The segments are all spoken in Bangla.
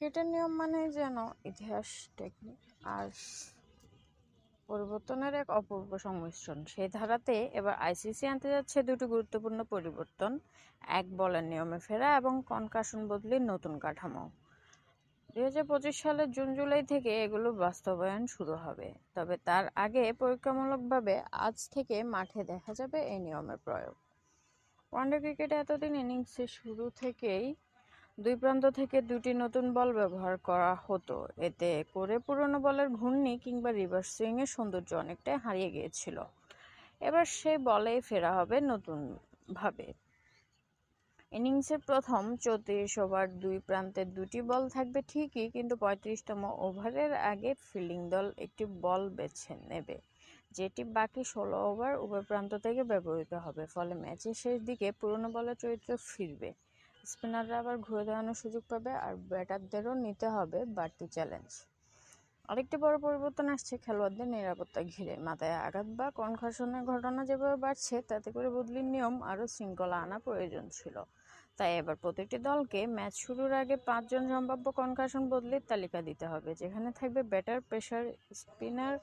ক্রিকেটের নিয়ম মানে যেন ইতিহাস টেকনিক আর পরিবর্তনের এক অপূর্ব সংমিশ্রণ। সেই ধারাতে এবার আইসিসি আনতে যাচ্ছে দুটি গুরুত্বপূর্ণ পরিবর্তন। এক বলের নিয়মে ফেরা এবং কনকাশন বদলির নতুন কাঠামো। দুই হাজার পঁচিশ সালের জুন, জুলাই থেকে এগুলো বাস্তবায়ন শুরু হবে। তবে তার আগে পরীক্ষামূলকভাবে আজ থেকে মাঠে দেখা যাবে এই নিয়মের প্রয়োগ। ওয়ানডে ক্রিকেটে এতদিন ইনিংসের শুরু থেকেই দুই প্রান্ত থেকে দুটি নতুন বল ব্যবহার করা হতো। এতে করে পুরনো বলের ঘূর্ণি কিংবা রিভার্স সুইংয়ের সৌন্দর্য অনেকটাই হারিয়ে গিয়েছিল। এবার সেই বলে ফেরা হবে নতুনভাবে। ইনিংসের প্রথম চৌত্রিশ ওভার দুই প্রান্তে দুটি বল থাকবে ঠিকই, কিন্তু পঁয়ত্রিশতম ওভারের আগে ফিল্ডিং দল একটি বল বেছে নেবে, যেটি বাকি ষোলো ওভার উভয় প্রান্ত থেকে ব্যবহৃত হবে। ফলে ম্যাচের শেষ দিকে পুরনো বলের চরিত্র ফিরবে। স্পিনাররা আবার ঘুরে দাঁড়ানোর সুযোগ পাবে আর ব্যাটারদেরও নিতে হবে বাড়তি চ্যালেঞ্জ। আরেকটি বড় পরিবর্তন আসছে খেলোয়াড়দের নিরাপত্তা ঘিরে। মাথায় আঘাত বা কনখাসনের ঘটনা যেভাবে বাড়ছে, তাতে করে বদলির নিয়ম আরও শৃঙ্খলা আনা প্রয়োজন ছিল। তাই এবার প্রতিটি দলকে ম্যাচ শুরুর আগে পাঁচজন সম্ভাব্য কনকাশন বদলির তালিকা দিতে হবে, যেখানে থাকবে batter, pacer, spinner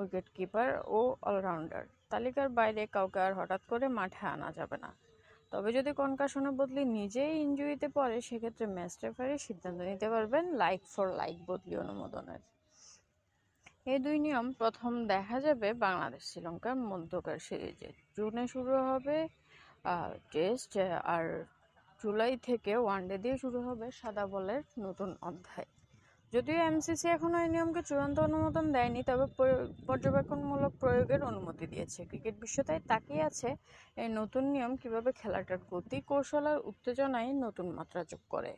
wicket keeper ও অলরাউন্ডার। তালিকার বাইরে কাউকে আর হঠাৎ করে মাঠে আনা যাবে না। তবে যদি কনকাশনে বদলি নিজেই ইঞ্জুরিতে পড়ে, সেক্ষেত্রে ম্যাচ রেফারি সিদ্ধান্ত নিতে পারবেন লাইক ফর লাইক বদলি অনুমোদনের। এই দুই নিয়ম প্রথম দেখা যাবে বাংলাদেশ শ্রীলঙ্কার মধ্যকার সিরিজে। জুনে শুরু হবে টেস্ট আর জুলাই থেকে ওয়ানডে দিয়ে শুরু হবে সাদা বলের নতুন অধ্যায়। যদিও এমসিসি এখনও এই নিয়মকে চূড়ান্ত অনুমোদন দেয়নি, তবে পর্যবেক্ষণমূলক প্রয়োগের অনুমতি দিয়েছে। ক্রিকেট বিশ্ব তাই তাকিয়ে আছে এই নতুন নিয়ম কীভাবে খেলাটার গতি, কৌশল আর উত্তেজনায় নতুন মাত্রা যোগ করে।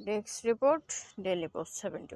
Desk report Daily Post seventy